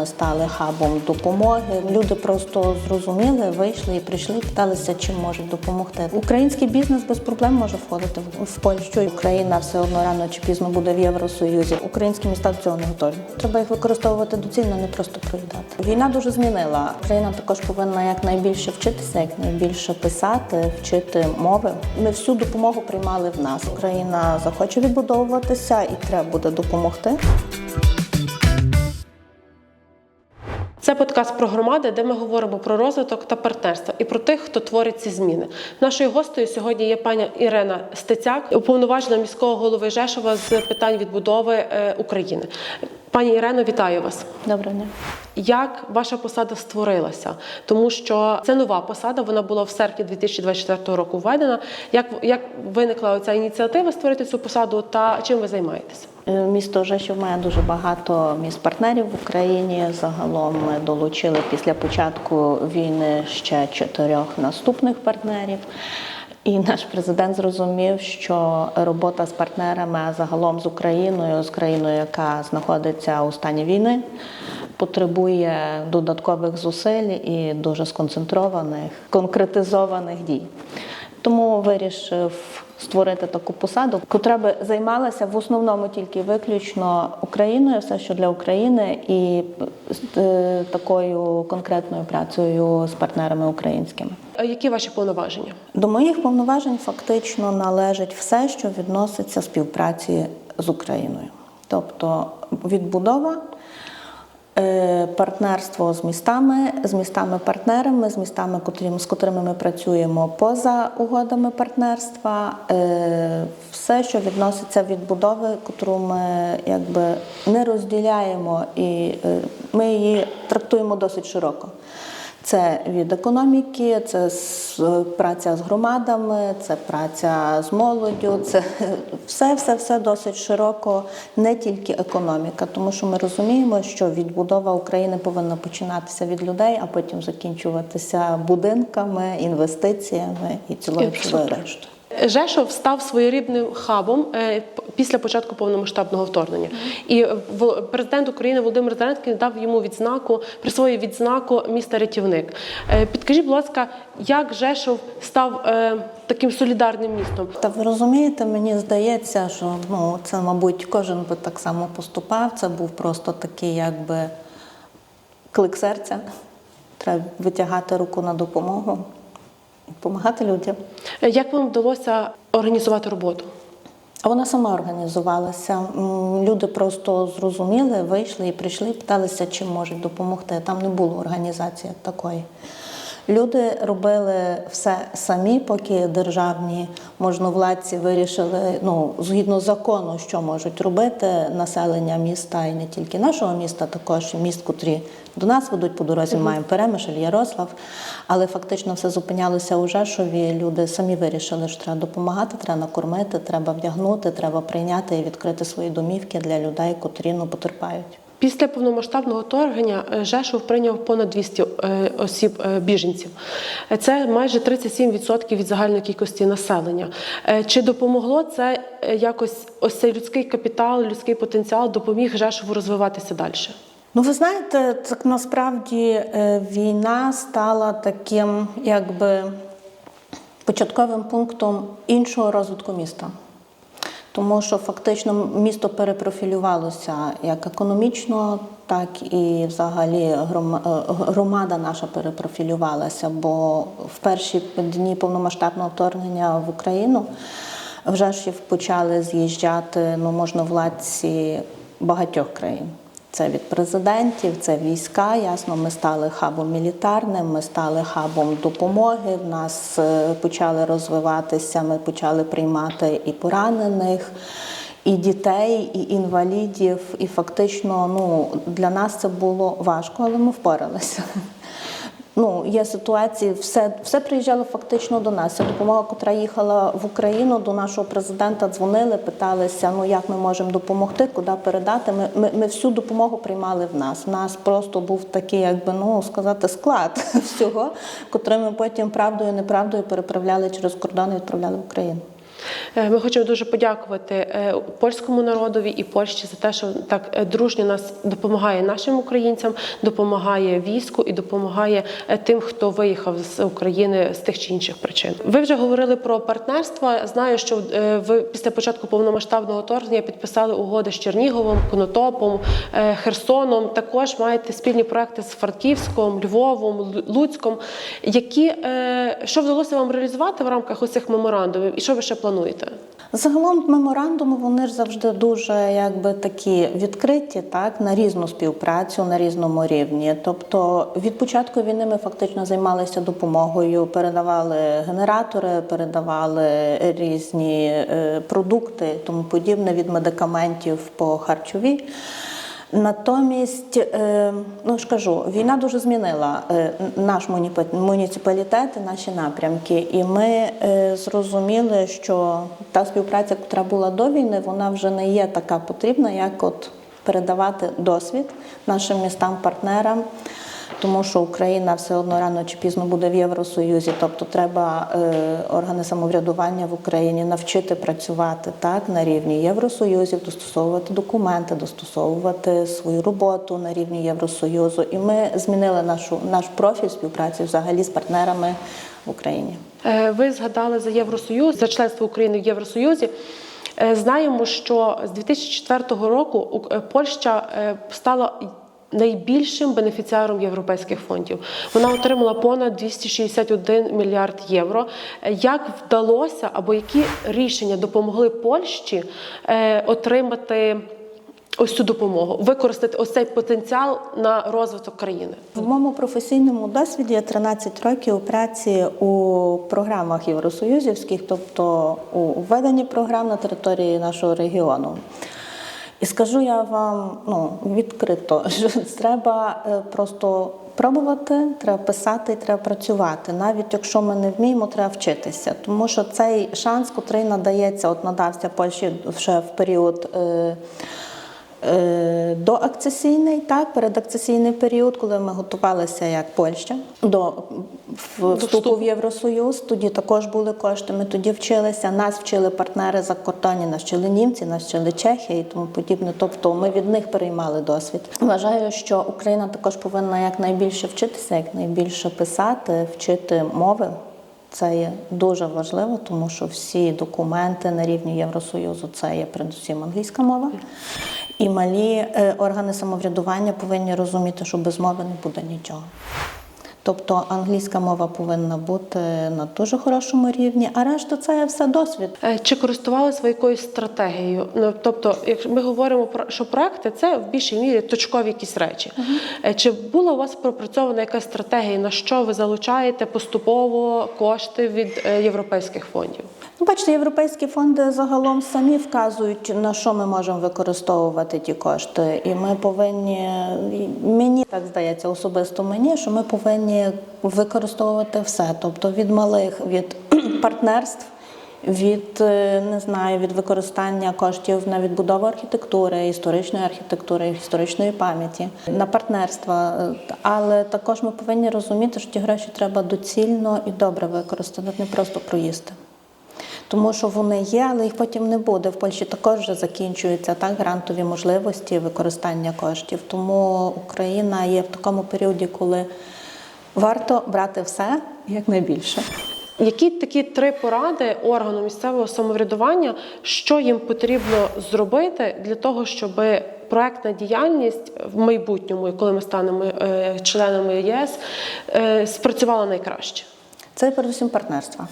ми стали хабом допомоги. Люди просто зрозуміли, вийшли і прийшли, питалися, чим можуть допомогти. Український бізнес без проблем може входити в- Польщу. Україна все одно рано чи пізно буде в Євросоюзі. Українські міста до цього не готові. Треба їх використовувати доцільно, не просто проїдати. Війна дуже змінила. Україна також повинна якнайбільше вчитися, якнайбільше писати, вчити мови. Ми всю допомогу приймали в нас. Україна захоче відбудовуватися і треба буде допомогти. Подкаст про громади, де ми говоримо про розвиток та партнерство і про тих, хто творить ці зміни. Нашою гостею сьогодні є пані Ірена Стецяк, уповноважена міського голови Жешова з питань відбудови е, України. Пані Ірено, вітаю вас. Доброго дня. Як ваша посада створилася? Тому що це нова посада, вона була в серпні 2024 року введена. Як, як виникла ця ініціатива створити цю посаду та чим ви займаєтеся? Е, Місто Жешів має дуже багато міст партнерів в Україні. Загалом ми долучили після початку війни ще чотирьох наступних партнерів. І наш президент зрозумів, що робота з партнерами, а загалом з Україною, з країною, яка знаходиться у стані війни, потребує додаткових зусиль і дуже сконцентрованих, конкретизованих дій. Тому вирішив створити таку посаду, котра би займалася в основному тільки виключно Україною, все що для України, і е, такою конкретною працею з партнерами українськими. Е, Які ваші повноваження? До моїх повноважень фактично належить все, що відноситься співпраці з Україною, тобто відбудова. Е, Партнерство з містами, з містами-партнерами, з містами, з котрими ми працюємо поза угодами партнерства, е, все, що відноситься відбудови, котру ми якби не розділяємо, і е, ми її трактуємо досить широко. Це від економіки, це праця з громадами, це праця з молоддю, це все, все, все досить широко, не тільки економіка, тому що ми розуміємо, що відбудова України повинна починатися від людей, а потім закінчуватися будинками, інвестиціями і цілою рештою. Жешов став своєрідним хабом е, після початку повномасштабного вторгнення. І в- президент України Володимир Зеленський дав йому відзнаку, присвоїв відзнаку міста рятівник. Е, Підкажіть, будь ласка, як Жешов став е, таким солідарним містом? Та ви розумієте, мені здається, що ну це, мабуть, кожен би так само поступав. Це був просто такий, якби клик серця. Треба витягати руку на допомогу і допомагати людям. Е, Як вам вдалося організувати роботу? Вона сама організувалася. Люди просто зрозуміли, вийшли і прийшли, питалися, чим можуть допомогти. Там не було організації такої. Люди робили все самі, поки державні можновладці вирішили, ну згідно закону, що можуть робити населення міста і не тільки нашого міста, також міст, котрі до нас ведуть по дорозі. Ми маємо Перемишль, Ярослав. Але фактично все зупинялося у Жешові. Люди самі вирішили, що треба допомагати, треба накормити, треба вдягнути, треба прийняти і відкрити свої домівки для людей, котрі ну потерпають. Після повномасштабного вторгнення е, Жешов прийняв понад 200 е, осіб е, біженців. Це майже 37% від загальної кількості населення. Чи допомогло це якось ось цей людський капітал, людський потенціал допоміг Жешову розвиватися далі? Ну, ви знаєте, так насправді війна стала таким, якби початковим пунктом іншого розвитку міста. Тому що фактично місто перепрофілювалося як економічно, так і взагалі е, громада наша перепрофілювалася. Бо в перші дні повномасштабного вторгнення в Україну вже ж почали з'їжджати ну, можновладці багатьох країн. Це від президентів, це війська. Ясно, ми стали хабом мілітарним, ми стали хабом допомоги. В нас е, почали розвиватися, ми почали приймати і поранених, і дітей, і інвалідів. І фактично, ну для нас це було важко, але ми впоралися. Ну, є ситуації, все, все приїжджало фактично до нас. Ця допомога, котра їхала в Україну, до нашого президента дзвонили, питалися, ну як ми можемо допомогти, куди передати. Ми, ми, ми всю допомогу приймали в нас. У нас просто був такий, якби ну сказати, склад всього, котрий ми потім правдою, неправдою переправляли через кордон і відправляли в Україну. Е, Ми хочемо дуже подякувати е, польському народові і Польщі за те, що так е, дружньо нас допомагає нашим українцям, допомагає війську і допомагає тим, хто виїхав з України з тих чи інших причин. Ви вже говорили про партнерство. Знаю, що ви після початку повномасштабного вторгнення підписали угоди з Черніговом, Конотопом, Херсоном. Також маєте спільні проекти з Франківськом, Львовом, Луцьком. Які що вдалося вам реалізувати в рамках оцих меморандумів, і що ви ще плануєте? Загалом меморандуми вони ж завжди дуже якби такі відкриті, так на різну співпрацю на різному рівні. Тобто від початку війни ми фактично займалися допомогою, передавали генератори, передавали різні е, продукти, тому подібне від медикаментів по харчовій. Натомість, е, ну ж кажу, війна дуже змінила е, наш муніципалітет, наші напрямки. І ми е, зрозуміли, що та співпраця, яка була до війни, вона вже не є така потрібна, як от передавати досвід нашим містам-партнерам. Тому що Україна все одно рано чи пізно буде в Євросоюзі, тобто треба е, органи самоврядування в Україні навчити працювати так на рівні Євросоюзів, достосовувати документи, достосовувати свою роботу на рівні Євросоюзу. І ми змінили нашу наш профіль співпраці взагалі з партнерами в Україні. Е, Ви згадали за Євросоюз, за членство України в Євросоюзі. Е, Знаємо, що з 2004 року Польща стала найбільшим бенефіціаром європейських фондів. Вона отримала понад 261 мільярд євро. Е, Як вдалося або які рішення допомогли Польщі е, отримати ось цю допомогу, використати ось цей потенціал на розвиток країни? В моєму професійному досвіді я 13 років праці у програмах євросоюзівських, тобто у введенні програм на території нашого регіону. І скажу я вам ну, відкрито, що треба е, просто пробувати, треба писати, треба працювати. Навіть якщо ми не вміємо, треба вчитися. Тому що цей шанс, котрий надається, от надався Польщі вже в період. Е, Доакцесійний, так, передакцесійний період, коли ми готувалися як Польща до вступу в Євросоюз. Тоді також були кошти. Ми тоді вчилися. Нас вчили партнери за кордоні, нас вчили німці, нас вчили чехи і тому подібне. Тобто ми від них переймали досвід. Вважаю, що Україна також повинна якнайбільше вчитися, якнайбільше писати, вчити мови. Це є дуже важливо, тому що всі документи на рівні Євросоюзу це є передусім англійська мова. І малі е, органи самоврядування повинні розуміти, що без мови не буде нічого. Тобто англійська мова повинна бути на дуже хорошому рівні, а решта це все досвід. Е, Чи користувалися ви якоюсь стратегією? Ну тобто, якщо ми говоримо про що проекти, це в більшій мірі точкові якісь речі. Е, Чи була у вас пропрацьована якась стратегія, на що ви залучаєте поступово кошти від європейських фондів? Ну, Бачите, європейські фонди загалом самі вказують, на що ми можемо використовувати ті кошти. І ми повинні, мені так здається, особисто мені, що ми повинні використовувати все. Тобто від малих, від партнерств, від е, не знаю, від використання коштів на відбудову архітектури, історичної архітектури, історичної пам'яті, на партнерства. Але також ми повинні розуміти, що ті гроші треба доцільно і добре використати, не просто проїсти. Тому що вони є, але їх потім не буде. В Польщі також вже закінчуються так грантові можливості використання коштів. Тому Україна є в такому періоді, коли варто брати все якнайбільше. Які такі три поради органу місцевого самоврядування, що їм потрібно зробити для того, щоб проектна діяльність в майбутньому, коли ми станемо е, членами ЄС, е, спрацювала найкраще? Це передусім партнерство.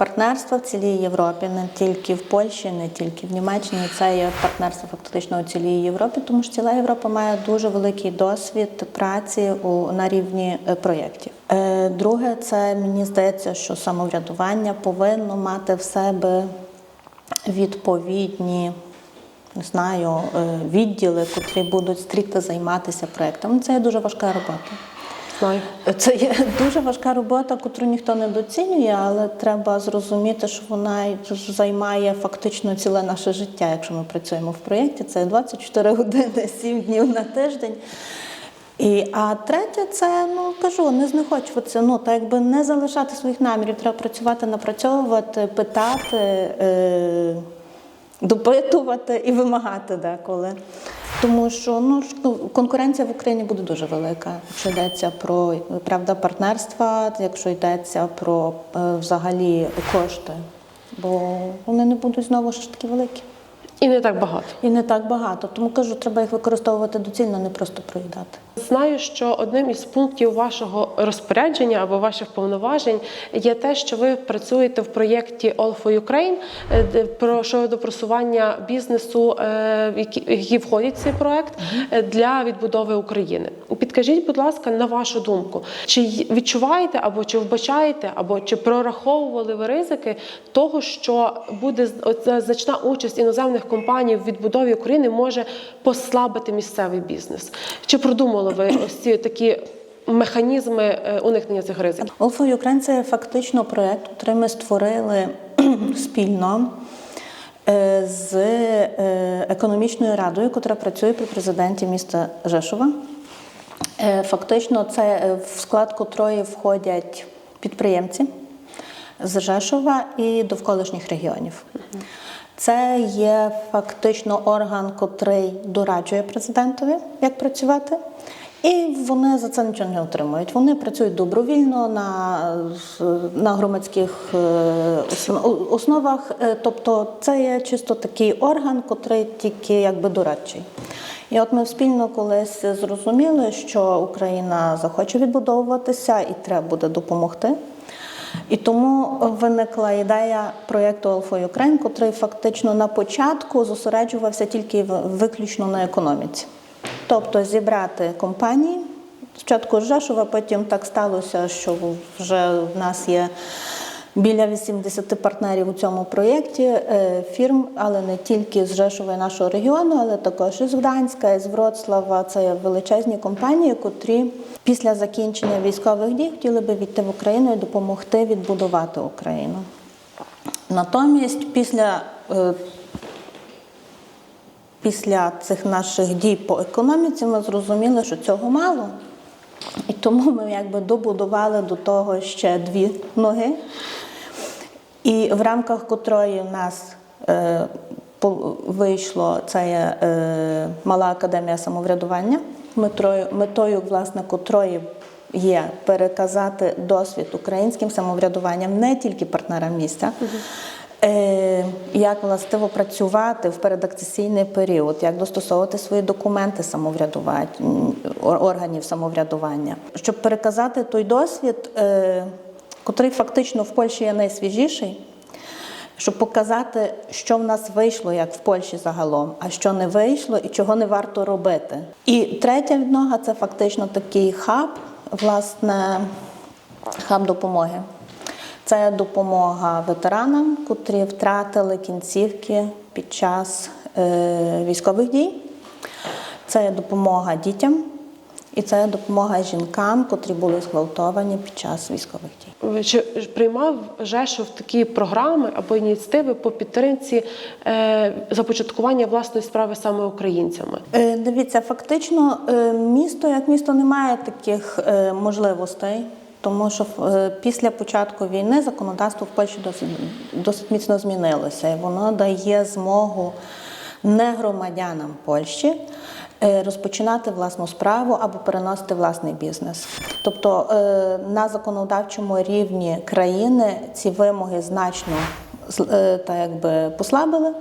Партнерство в цілій Європі, не тільки в Польщі, не тільки в Німеччині. Це є партнерство фактично у цілій Європі, тому що ціла Європа має дуже великий досвід праці у на рівні е, проєктів. Е, Друге, це мені здається, що самоврядування повинно мати в себе відповідні. Не знаю, е, відділи, котрі будуть стрікто займатися проектами. Це є дуже важка робота. Знаю. Це є дуже важка робота, яку ніхто не доцінює, але треба зрозуміти, що вона займає фактично ціле наше життя, якщо ми працюємо в проєкті. Це 24 години, 7 днів на тиждень. І, а третє, це ну кажу, не знехочуватися. Ну так якби не залишати своїх намірів. Треба працювати, напрацьовувати, питати, е, допитувати і вимагати деколи. Тому що ну ж, конкуренція в Україні буде дуже велика, якщо йдеться про правда партнерства, якщо йдеться про е, взагалі кошти, бо вони не будуть знову ж таки великі. І не так багато. І не так багато. Тому кажу, треба їх використовувати доцільно, не просто проїдати. Знаю, що одним із пунктів вашого розпорядження або ваших повноважень є те, що ви працюєте в проєкті All for Ukraine е, про щодо просування бізнесу, е, які, які входять в цей проект е, для відбудови України. Підкажіть, будь ласка, на вашу думку, чи відчуваєте або чи вбачаєте, або чи прораховували ви ризики того, що буде значна участь іноземних компаній в відбудові України може послабити місцевий бізнес? Чи продумали ви ось ці такі механізми е, уникнення цих ризиків? All for Ukraine – це фактично проєкт, який ми створили спільно е, з е, економічною радою, яка працює при президенті міста Жешова. Е, Фактично, це е, в склад котрої входять підприємці з Жешова і довколишніх регіонів. Це є фактично орган, котрий дораджує президентові, як працювати. І вони за це нічого не отримують. Вони працюють добровільно на, на громадських е, основах. Тобто це є чисто такий орган, котрий тільки якби дорадчий. І от ми спільно колись зрозуміли, що Україна захоче відбудовуватися і треба буде допомогти. І тому виникла ідея проєкту for Ukraine, котрий фактично на початку зосереджувався тільки виключно на економіці. Тобто зібрати компанії. Спочатку Жешова, потім так сталося, що вже в нас є біля 80 партнерів у цьому проєкті е, фірм, але не тільки з Жешова і нашого регіону, але також із Гданська, із Вроцлава. Це величезні компанії, котрі після закінчення військових дій хотіли би війти в Україну і допомогти відбудувати Україну. Натомість, після е, Після цих наших дій по економіці ми зрозуміли, що цього мало. І тому ми якби добудували до того ще дві ноги, і в рамках котрої в нас е, вийшло це е, мала академія самоврядування, метрою, метою, власне, котрої є переказати досвід українським самоврядуванням не тільки партнерам місця. Е, Як властиво працювати в передакцесійний період, як достосовувати свої документи самоврядування органів самоврядування, щоб переказати той досвід, е, котрий фактично в Польщі є найсвіжіший, щоб показати, що в нас вийшло, як в Польщі загалом, а що не вийшло і чого не варто робити. І третя віднога це фактично такий хаб, власне, хаб допомоги. Це допомога ветеранам, котрі втратили кінцівки під час е, військових дій. Це допомога дітям, і це допомога жінкам, котрі були зґвалтовані під час військових дій. Чи приймав Жешов такі програми або ініціативи по підтримці е, започаткування власної справи саме українцями? Е, Дивіться, фактично е, місто як місто не має таких е, можливостей, тому що е, після початку війни законодавство в Польщі досить, досить міцно змінилося, і воно дає змогу не громадянам Польщі. Е, Розпочинати власну справу або переносити власний бізнес. Тобто е, на законодавчому рівні країни ці вимоги значно е, та якби послабили.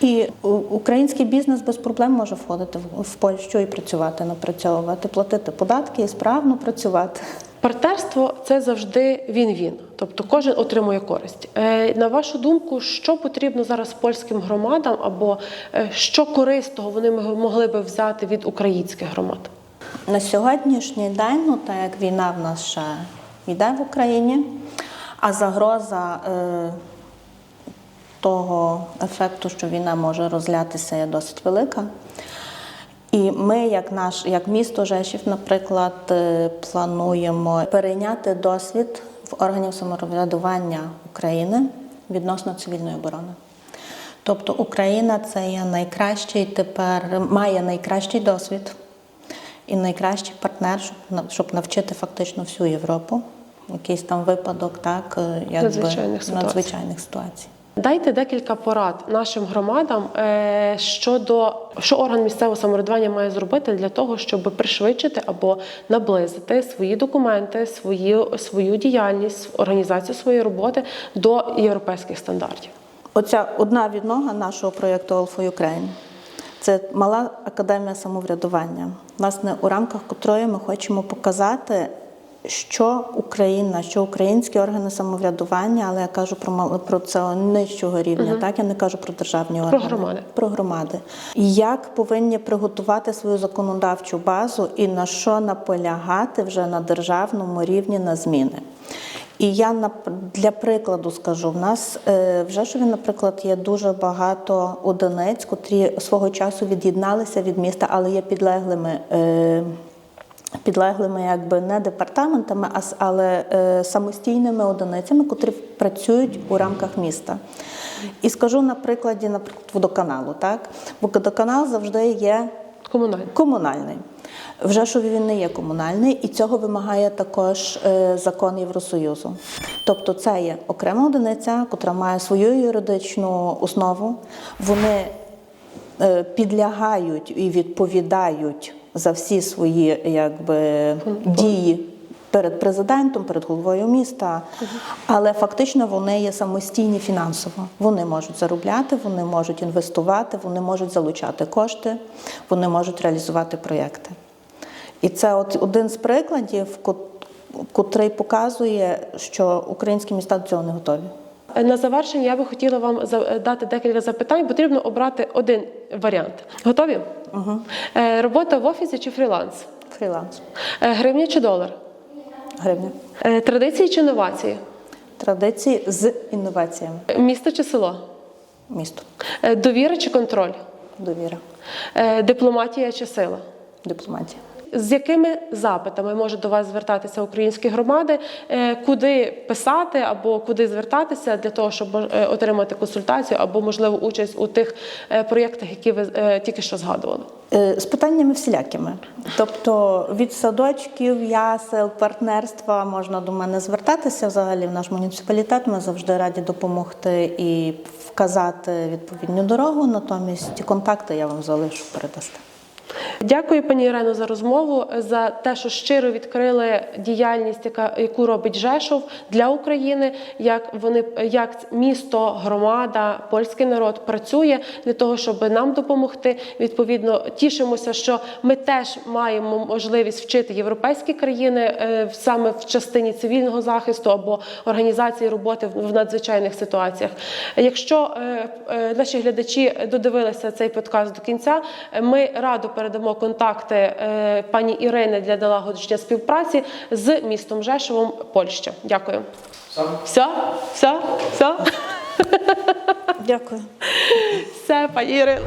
І український бізнес без проблем може входити в Польщу і працювати, напрацьовувати, платити податки і справно працювати. Партнерство це завжди він-він, тобто кожен отримує користь. Е, На вашу думку, що потрібно зараз польським громадам, або е, що корисного вони мог- могли би взяти від українських громад? На сьогоднішній день, ну так як війна в нас ще йде в Україні, а загроза е, того ефекту, що війна може розлятися, є досить велика. І ми, як наш, як місто Жешів, наприклад, е, плануємо перейняти досвід в органів самоврядування України відносно цивільної оборони. Тобто Україна це є найкращий тепер має найкращий досвід і найкращий партнер, щоб, навчити фактично всю Європу. Якийсь там випадок, так, е, якби, Надзвичайних ситуацій. Дайте декілька порад нашим громадам е, щодо що орган місцевого самоврядування має зробити для того, щоб пришвидшити або наблизити свої документи, свою, свою діяльність, організацію своєї роботи до європейських стандартів. Оця одна віднога нашого проєкту for Ukraine – це мала академія самоврядування, власне, у рамках котрої ми хочемо показати, що Україна, що українські органи самоврядування, але я кажу про про це нижчого рівня, так я не кажу про державні органи. громади. Про громади. Як повинні приготувати свою законодавчу базу і на що наполягати вже на державному рівні на зміни. І я для прикладу скажу: в нас е, в Жешові, наприклад, є дуже багато одиниць, котрі свого часу від'єдналися від міста, але є підлеглими. Підлеглими якби не департаментами, а але е, самостійними одиницями, котрі працюють у рамках міста. І скажу на прикладі, наприклад, водоканалу. Так? Водоканал завжди є Комунальні. комунальний. В Жешові він не є комунальний, і цього вимагає також е, закон Євросоюзу. Тобто це є окрема одиниця, котра має свою юридичну основу. Вони е, підлягають і відповідають за всі свої якби, дії. Перед президентом, перед головою міста, але фактично вони є самостійні фінансово. Вони можуть заробляти, вони можуть інвестувати, вони можуть залучати кошти, вони можуть реалізувати проєкти. І це от один з прикладів, кот- котрий показує, що українські міста до цього не готові. На завершення я би хотіла вам дати декілька запитань. Потрібно обрати один варіант. Готові? Угу. Робота в офісі чи фріланс? Фріланс, Е, Гривня чи долар? гривня, Е, Традиції чи інновації? традиції з інноваціями. Місто чи село? Місто, Довіра чи контроль? довіра, Дипломатія чи сила? дипломатія. З якими запитами можуть до вас звертатися українські громади, Е, куди писати або куди звертатися для того, щоб е, отримати консультацію або можливо участь у тих е, проєктах, які ви тільки що згадували? З питаннями всілякими. Тобто від садочків, ясел, партнерства можна до мене звертатися. Взагалі в наш муніципалітет ми завжди раді допомогти і вказати відповідну дорогу. Натомість ті контакти я вам залишу передасти. Дякую, пані Ірино, за розмову, за те, що щиро відкрили діяльність, яка яку робить Жешов для України, як вони як місто, громада, польський народ працює для того, щоб нам допомогти. Відповідно, тішимося, що ми теж маємо можливість вчити європейські країни е, саме в частині цивільного захисту або організації роботи в надзвичайних ситуаціях. Якщо е, е, наші глядачі додивилися цей подкаст до кінця, ми радо передамо контакти е, пані Ірини для налагодження співпраці з містом Жешовом, Польща. Дякую. Все? Все? Все? Дякую. Все, пані Ірино.